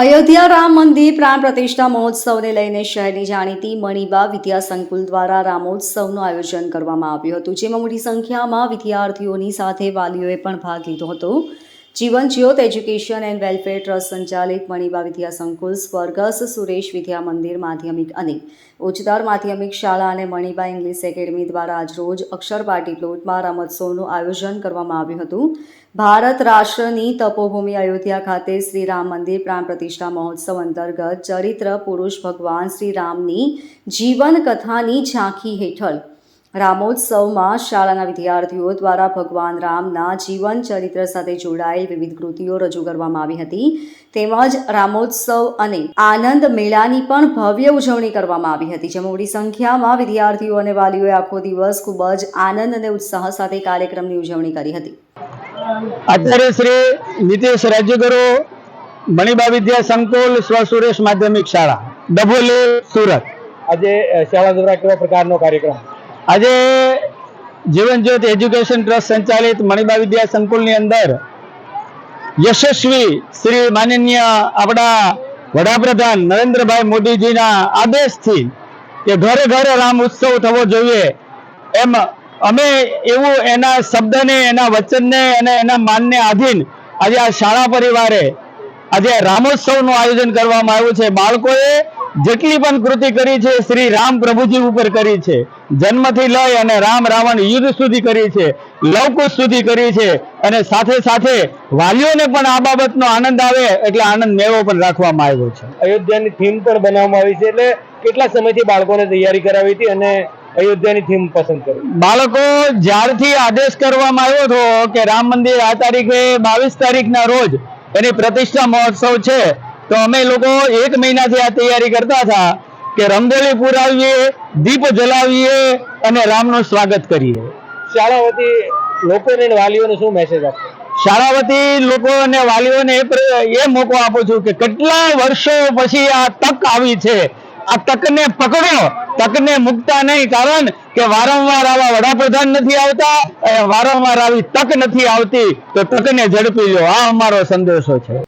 અયોધ્યા રામ મંદિર પ્રાણ પ્રતિષ્ઠા મહોત્સવને લઈને શહેરની જાણીતી મણિબા વિદ્યા સંકુલ દ્વારા રામોત્સવનું આયોજન કરવામાં આવ્યું હતું, જેમાં મોટી સંખ્યામાં વિદ્યાર્થીઓની સાથે વાલીઓએ પણ ભાગ લીધો હતો. જીવન જ્યોત એજ્યુકેશન એન્ડ વેલફેર ટ્રસ્ટ સંચાલિત મણિબા વિદ્યા સંકુલ સ્વર્ગસ સુરેશ વિદ્યા મંદિર માધ્યમિક અને ઉચ્ચતર માધ્યમિક શાળા અને મણિબા ઇંગ્લિશ એકેડમી દ્વારા આજરોજ અક્ષર પાર્ટી પ્લોટમાં રમોત્સવનું આયોજન કરવામાં આવ્યું હતું. ભારત રાષ્ટ્રની તપોભૂમિ અયોધ્યા ખાતે શ્રી રામ મંદિર પ્રાણ પ્રતિષ્ઠા મહોત્સવ અંતર્ગત ચરિત્ર પુરુષ ભગવાન શ્રી રામની જીવન કથાની ઝાંખી હેઠળ રામોત્સવમાં શાળાના વિદ્યાર્થીઓ દ્વારા ભગવાન રામના જીવન ચરિત્ર સાથે જોડાયેલ વિવિધ કૃતિઓ રજૂ કરવામાં આવી હતી. તેમજ રામોત્સવ અને આનંદ મેળાની પણ ભવ્ય ઉજવણી કરવામાં આવી હતી. જેમાં મોટી સંખ્યામાં વિદ્યાર્થીઓ અને વાલીઓએ આખો દિવસ ખૂબ જ આનંદ અને ઉત્સાહ સાથે કાર્યક્રમની ઉજવણી કરી હતી. અત્યારે શ્રી નીતિશ રાજ્યગુરુ મણિબા વિદ્યા સંકુલ સ્વ સુરેશ માધ્યમિક શાળા ડભોલી સુરત. આજે શાળા દ્વારા કેવા પ્રકારનો કાર્યક્રમ? આજે જીવન જ્યોત એજ્યુકેશન ટ્રસ્ટ સંચાલિત મણિબા વિદ્યા સંકુલની અંદર યશસ્વી શ્રી માનનીય આપણા વડાપ્રધાન નરેન્દ્રભાઈ મોદીજીના આદેશથી કે ઘરે ઘરે રામ ઉત્સવ થવો જોઈએ એમ અમે એવું એના શબ્દને, એના વચનને અને એના માનને આધીન આજે આ શાળા પરિવારે આજે રામોત્સવનું આયોજન કરવામાં આવ્યું છે. બાળકોએ જેટલી પણ કૃતિ કરી છે શ્રી રામ પ્રભુજી ઉપર કરી છે. જન્મથી લઈ અને રામ રાવણ યુદ્ધ સુધી કરી છે લવકુશ સુધી કરી છે. અને સાથે સાથે વાલીઓને પણ આ બાબતનો આનંદ આવે એટલે આનંદ મેળો પણ રાખવામાં આવ્યો છે. અયોધ્યાની થીમ પણ બનાવવામાં આવી છે એટલે કેટલા સમયથી બાળકોને તૈયારી કરાવી હતી અને અયોધ્યાની થીમ પસંદ કરી? બાળકો જ્યારથી આદેશ કરવામાં આવ્યો હતો કે રામ મંદિર આ તારીખે બાવીસ તારીખના રોજ એની પ્રતિષ્ઠા મહોત્સવ છે તો અમે લોકો એક મહિનાથી આ તૈયારી કરતા હતા કે રંગોળી પુરાવીએ દીપ જલાવીએ અને રામનું સ્વાગત કરીએ. શાળા વતી લોકોને વાલીઓને શું મેસેજ આપશો શાળા વતી લોકો અને વાલીઓને એ એ મોકો આપું છું કે કેટલા વર્ષો પછી આ તક આવી છે. આ તકને પકડો તકને મુકતા નહીં કારણ કે વારંવાર આવા વડાપ્રધાન નથી આવતા વારંવાર આવી તક નથી આવતી તો તકને ઝડપી લો. આ અમારો સંદેશો છે.